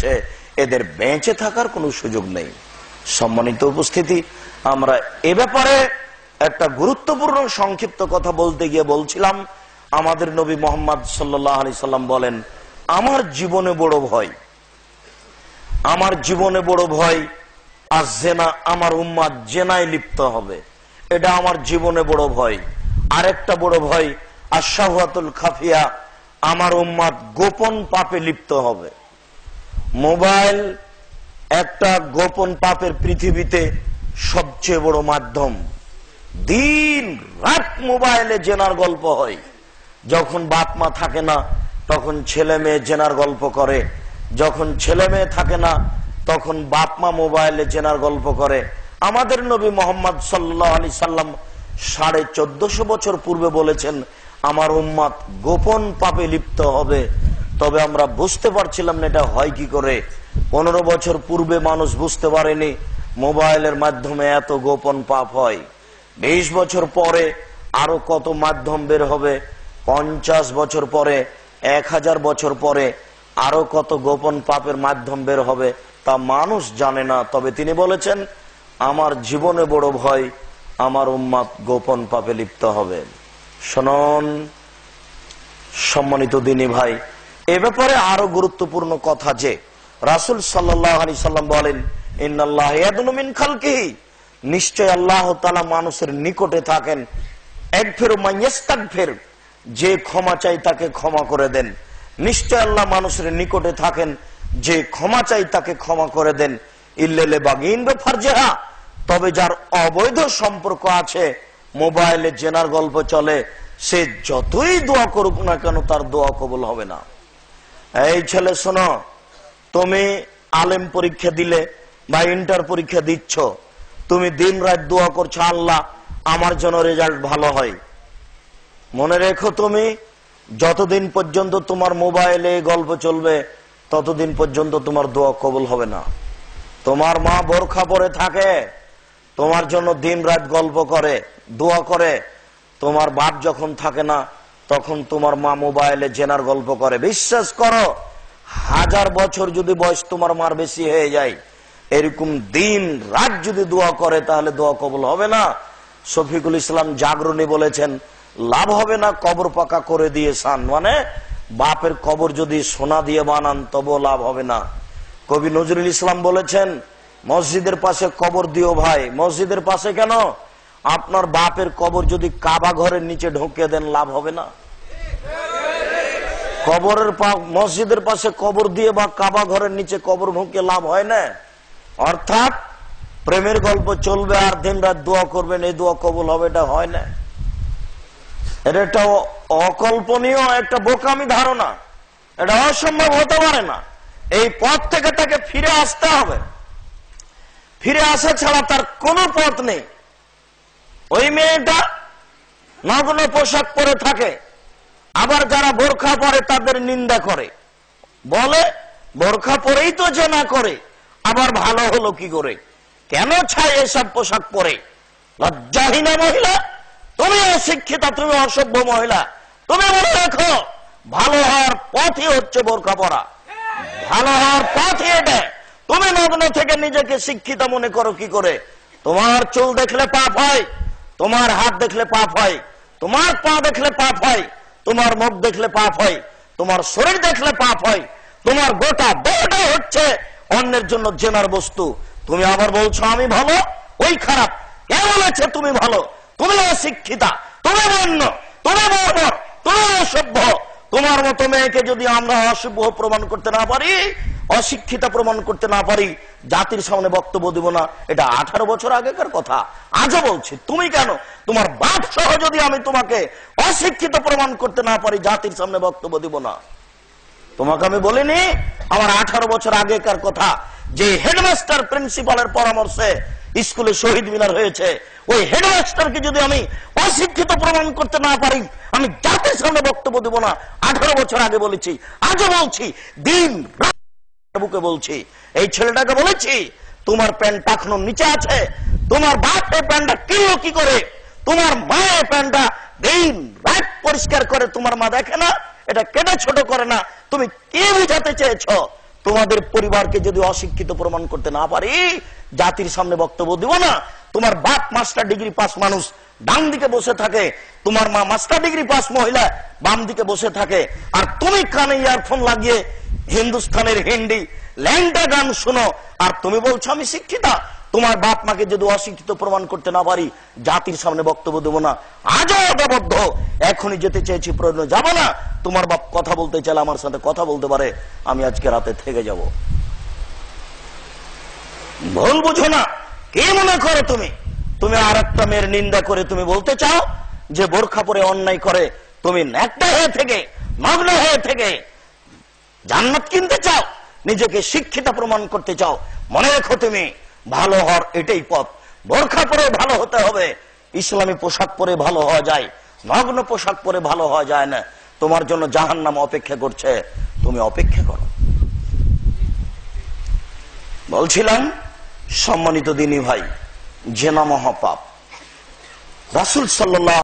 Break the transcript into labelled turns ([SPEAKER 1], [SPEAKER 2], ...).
[SPEAKER 1] সে এদের বেঁচে থাকার কোনো সুযোগ নেই। সম্মানিত উপস্থিতি, আমরা এ ব্যাপারে একটা গুরুত্বপূর্ণ সংক্ষিপ্ত কথা বলতে গিয়ে বলছিলাম, আমাদের নবী মোহাম্মদ সাল্লাহ আলি সাল্লাম বলেন, আমার জীবনে বড় ভয়। আমার জীবনে বড় ভয়, আর জেনা আমার উম্মাদ জেনায় লিপ্ত হবে। এটা আমার জীবনে বড় ভয়। আরেকটা বড় ভয় আশাহাতুল খাফিয়া, আমার উম্মাদ গোপন পাপে লিপ্ত হবে। মোবাইল একটা গোপন পাপের পৃথিবীতে সবচেয়ে বড় মাধ্যম। দিন রাত মোবাইলে জেনার গল্প হয়। যখন বাপ মা থাকে না, তখন ছেলে মেয়ে জেনার গল্প করে। যখন ছেলে মেয়ে থাকে না, তখন বাপ মা মোবাইলে জেনার গল্প করে। আমাদের নবী মোহাম্মদ সাল্লাহ আলি সাল্লাম সাড়ে চোদ্দশো বছর পূর্বে বলেছেন, আমার উম্মাদ গোপন পাপে লিপ্ত হবে। তবে আমরা বুঝতে পারছিলাম না এটা হয় কি করে। পনেরো বছর পূর্বে মানুষ বুঝতে পারেনি মোবাইলের মাধ্যমে এত গোপন পাপ হয়। বিশ বছর পরে আরও কত মাধ্যম বের হবে। পঞ্চাশ বছর পরে, এক হাজার বছর পরে আরও কত গোপন পাপের মাধ্যম বের হবে তা মানুষ জানে না। তবে তিনি বলেছেন, আমার জীবনে বড় ভয়, আমার উম্মাদ গোপন পাপে লিপ্ত হবে। শোনন, সম্মানিত দিনী ভাই এ ব্যাপারে আরও গুরুত্বপূর্ণ কথা যে, রাসুল সাল্লাহ আলি সাল্লাম বলেন নিশ্চয় আল্লাহ মানুষের নিকটে থাকেন। যে ক্ষমা চাই তাকে ক্ষমা করে দেন। নিশ্চয় আল্লাহ মানুষের নিকটে থাকেন, যে ক্ষমা চাই তাকে ক্ষমা করে দেন। ইল্লেলে বাগিন ফারজেহা, তবে যার অবৈধ সম্পর্ক আছে, মোবাইলে জেনার গল্প চলে, সে যতই দোয়া করুক না কেন তার দোয়া কবুল হবে না। এই ছেলে, শোনো, তুমি আলেম পরীক্ষা দিলে বা ইন্টার পরীক্ষা দিচ্ছ, তুমি দিন রাত দোয়া করছ, আল্লাহ, আমার জন্য রেজাল্ট ভালো হয়। মনে রেখো তুমি, যতদিন পর্যন্ত তোমার মোবাইলে গল্প চলবে, ততদিন পর্যন্ত তোমার দোয়া কবল হবে না। তোমার মা বোরখা পরে থাকে, তোমার জন্য দিন রাত গল্প করে, দোয়া করে, তোমার বাপ যখন থাকে না তখন তোমার মা মোবাইলে জেনার গল্প করে, বিশ্বাস করো, হাজার বছর যদি বয়স তোমার মার বেশি হয়ে যায়, এরকম দিন রাত যদি দোয়া করে, তাহলে দোয়া কবল হবে না। শফিকুল ইসলাম জাগরণী বলেছেন, লাভ হবে না কবর পাকা করে দিয়ে সান মানে বাপের কবর যদি সোনা দিয়ে বানান তবু লাভ হবে না। কবি নজরুল ইসলাম বলেছেন, মসজিদের পাশে কবর দিও ভাই, মসজিদের পাশে কেন? আপনার বাপের কবর যদি কাবা ঘরের নিচে ঢুকে দেন, লাভ হবে না। কবরের মসজিদের পাশে কবর দিয়ে বা কাবা ঘরের নিচে কবর ঢুকে লাভ হয় না। অর্থাৎ প্রেমের গল্প চলবে আর দিন রাত দোয়া করবেন, এই দোয়া কবুল হবে, এটা হয় না। এটা একটা অকল্পনীয় একটা বোকামি ধারণা। এটা অসম্ভব হতে পারে না। এই পথ থেকে তাকে ফিরে আসতে হবে। ফিরে আসা ছাড়া তার কোনো পথ নেই। ওই মেয়েটা নগ্ন পোশাক পরে থাকে। আবার যারা বোরখা পরে তাদের নিন্দা করে। বলে, বোরখা পরেই তো জেনা করে, আবার ভালো হলো কি করে? কেন ছায় এসব পোশাক পরে? লজ্জাহীনা মহিলা, তুমি অশিক্ষিতা, তুমি অসভ্য মহিলা, তুমি মনে রাখো, ভালো হওয়ার পথই হচ্ছে বোরখা পরা। ভালো হওয়ার পথই এটা। তুমি নগ্ন থেকে নিজেকে শিক্ষিত মনে করো কি করে? তোমার চুল দেখলে পাপ হয় তোমার হাত দেখলে পাপ হয়, তোমার পা দেখলে পাপ হয়, তোমার মুখ দেখলে পাপ হয়, তোমার শরীর দেখলে পাপ হয়, তোমার গোটা দেহটা হচ্ছে অন্যের জন্য জেনার বস্তু। তুমি আবার বলছো, আমি ভালো? ওই খারাপ। কে বলেছে তুমি ভালো? তুমি অশিক্ষিতা, তুমি বন্য তুমি তুমি অসভ্য। তোমার মতো মেয়েকে যদি আমরা অসভ্য প্রমাণ করতে না পারি অশিক্ষিতা প্রমাণ করতে না পারি, জাতির সামনে বক্তব্য দিব না, এটা আঠারো বছর আগেকার কথা। আজও বলছি, তুমি কেন? তোমার বাপ সহ যদি আমি তোমাকে অশিক্ষিত প্রমাণ করতে না পারি, জাতির সামনে বক্তব্য দিব না। তোমাকে আমি বলিনি, আমার আঠারো বছর আগেকার কথা, যে হেডমাস্টার প্রিন্সিপালের পরামর্শে স্কুলে শহীদ মিনার হয়েছে, ওই হেডমাস্টারকে যদি আমি অশিক্ষিত প্রমাণ করতে না পারি, আমি জাতির সামনে বক্তব্য দেব না। আঠারো বছর আগে বলেছি, আজও বলছি, দিন বুকে বলছি, এই ছেলেটাকে বলেছি, তোমার প্যান্ট এখনও নিচে আছে, তোমার বাপ প্যান্টটা কিনলো কি করে? তোমার মা প্যান্টটা দিন রাত পরিষ্কার করে তোমার মা দেখে না, এটা কেটে ছোট করে না, তুমি কি বুঝাতে চেয়েছ? তোমাদের পরিবারকে যদি অশিক্ষিত প্রমাণ করতে না পারি, জাতির সামনে বক্তব্য দিব না, তোমার বাপ মাস্টার ডিগ্রি পাস মানুষ ডান দিকে বসে থাকে, তোমার মা মাস্টার ডিগ্রি পাস মহিলা বাম দিকে বসে থাকে, আর তুমি কানে ইয়ারফোন লাগিয়ে হিন্দুস্তানের হিন্দি ল্যাংটা গান শুনো। আর তুমি বলছো, আমি শিক্ষিতা। তোমার বাপ মাকে যদি অশিক্ষিত প্রমাণ করতে না পারি, জাতির সামনে বক্তব্য দেবো না। আজও অদাবদ্ধ এখনই যেতে চেয়েছি, প্রয়োজন যাব না। তোমার বাপ কথা বলতে চাইলে আমার সাথে কথা বলতে পারে। আমি আজকে রাতে থেকে যাব। ভুল বুঝো না। কে মনে করো তুমি? তুমি আর একটা মেয়ের নিন্দা করে তুমি বলতে চাও যে বোরখা পরে অন্যায় করে। তুমি ন্যাকটা হয়ে থেকে নগ্ন হয়ে থেকে জান্নাত কিনতে চাও, নিজেকে শিক্ষিত প্রমাণ করতে চাও, মনে রেখো তুমি, ভালো হওয়ার এটাই পথ। বোরখা পরে ভালো হতে হবে, ইসলামী পোশাক পরে ভালো হওয়া যায়, নগ্ন পোশাক পরে ভালো হওয়া যায় না। তোমার জন্য জাহান নাম অপেক্ষা করছে, তুমি অপেক্ষা করো। বলছিলাম, সম্মানিত দিনী ভাই জেনা মহাপাপ রাসুল সাল্লাহ